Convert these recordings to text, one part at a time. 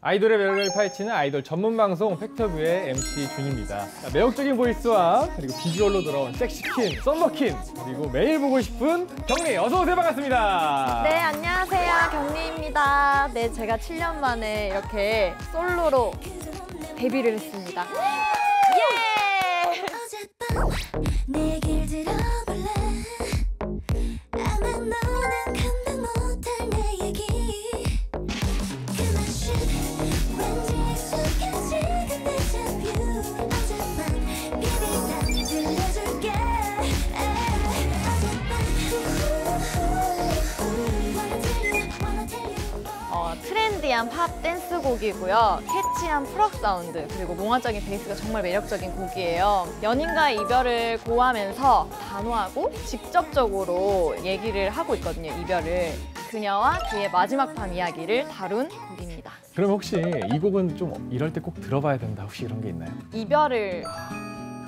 아이돌의 매력을 파헤치는 아이돌 전문 방송 팩터뷰의 MC 준입니다. 자, 매력적인 보이스와 그리고 비주얼로 돌아온 섹시퀸, 썸머퀸, 그리고 매일 보고 싶은 경리 어서 오세요 반갑습니다. 네, 안녕하세요. 경리입니다. 네, 제가 7년 만에 이렇게 솔로로 데뷔를 했습니다. 트렌디한 팝 댄스 곡이고요. 캐치한 프럭 사운드, 그리고 몽환적인 베이스가 정말 매력적인 곡이에요. 연인과의 이별을 고하면서 단호하고 직접적으로 얘기를 하고 있거든요, 이별을. 그녀와 그의 마지막 밤 이야기를 다룬 곡입니다. 그럼 혹시 이 곡은 좀 이럴 때 꼭 들어봐야 된다 혹시 이런 게 있나요? 이별을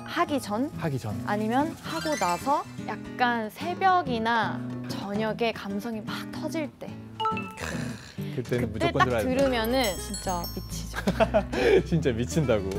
하기 전 하기 전. 아니면 하고 나서 약간 새벽이나 저녁에 감성이 막 터질 때 그때는 그때 무조건 딱 들어야 된다. 들으면은 진짜 미치죠. 진짜 미친다고.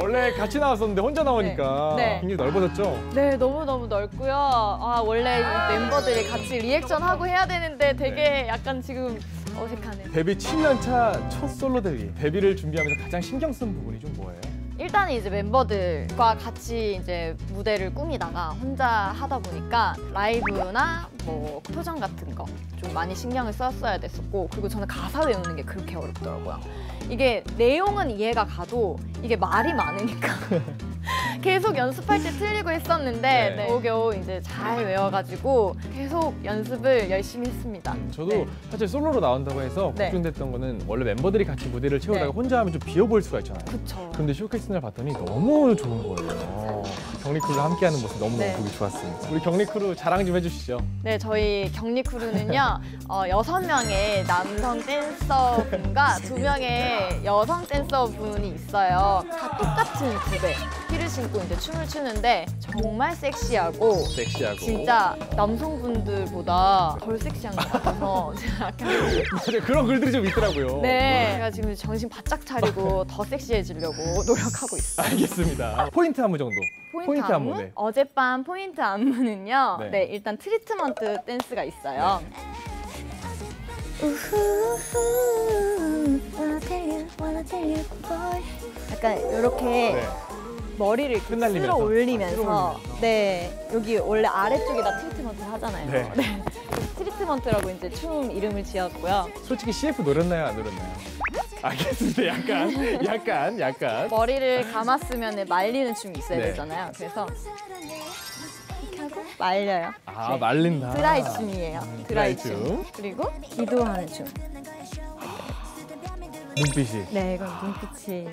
원래 같이 나왔었는데 혼자 나오니까 네. 네. 굉장히 넓어졌죠? 네, 너무너무 넓고요. 아, 원래 이 멤버들이 같이 리액션 하고 해야 되는데 되게 약간 지금 어색하네요. 데뷔 7년 차 첫 솔로 데뷔. 데뷔를 준비하면서 가장 신경 쓴 부분이 좀 뭐예요? 일단은 이제 멤버들과 같이 이제 무대를 꾸미다가 혼자 하다 보니까 라이브나 뭐 표정 같은 거 좀 많이 신경을 썼어야 됐었고 그리고 저는 가사 외우는 게 그렇게 어렵더라고요. 이게 내용은 이해가 가도 이게 말이 많으니까 계속 연습할 때 틀리고 했었는데 네. 네. 겨우겨우 이제 잘 외워가지고 계속 연습을 열심히 했습니다. 저도 네. 사실 솔로로 나온다고 해서 네. 걱정됐던 거는 원래 멤버들이 같이 무대를 채우다가 네. 혼자 하면 좀 비어 보일 수가 있잖아요. 그쵸. 근데 쇼케이스 날 봤더니 너무 좋은 거예요. 경리 크루와 함께하는 모습 너무 네. 보기 좋았습니다. 우리 경리 크루 자랑 좀 해주시죠. 네, 저희 격리 크루는요, 어, 여섯 명의 남성 댄서분과 두 명의 여성 댄서분이 있어요. 다 똑같은 구배, 신고 이제 춤을 추는데 정말 섹시하고 섹시하고. 진짜 남성분들보다 덜 섹시한 것 같아서 제가 약간 맞아요. 그런 글들이 좀 있더라고요. 네, 제가 지금 정신 바짝 차리고 더 섹시해지려고 노력하고 있어요. 알겠습니다. 포인트 안무 정도. 포인트, 안무? 네. 어젯밤 포인트 안무는요. 네. 네. 일단 트리트먼트 댄스가 있어요. 우후후 Wanna tell you, wanna tell you, boy 약간 이렇게 네. 머리를 이렇게 흩날리면서. 쓸어 올리면서 쓸어올리면서. 네 여기 원래 아래쪽에다 트리트먼트 하잖아요. 네. 네. 트리트먼트라고 이제 춤 이름을 지었고요. 솔직히 CF 노렸나요? 안 노렸나요? 알겠습니다. 약간, 약간, 약간. 머리를 감았으면 말리는 춤이 있어야 네. 되잖아요. 그래서 이렇게 하고 말려요. 아, 네. 말린다. 드라이 춤이에요. 드라이 드라이 춤. 춤. 그리고 기도하는 춤. 눈빛이. 네, 이건 눈빛이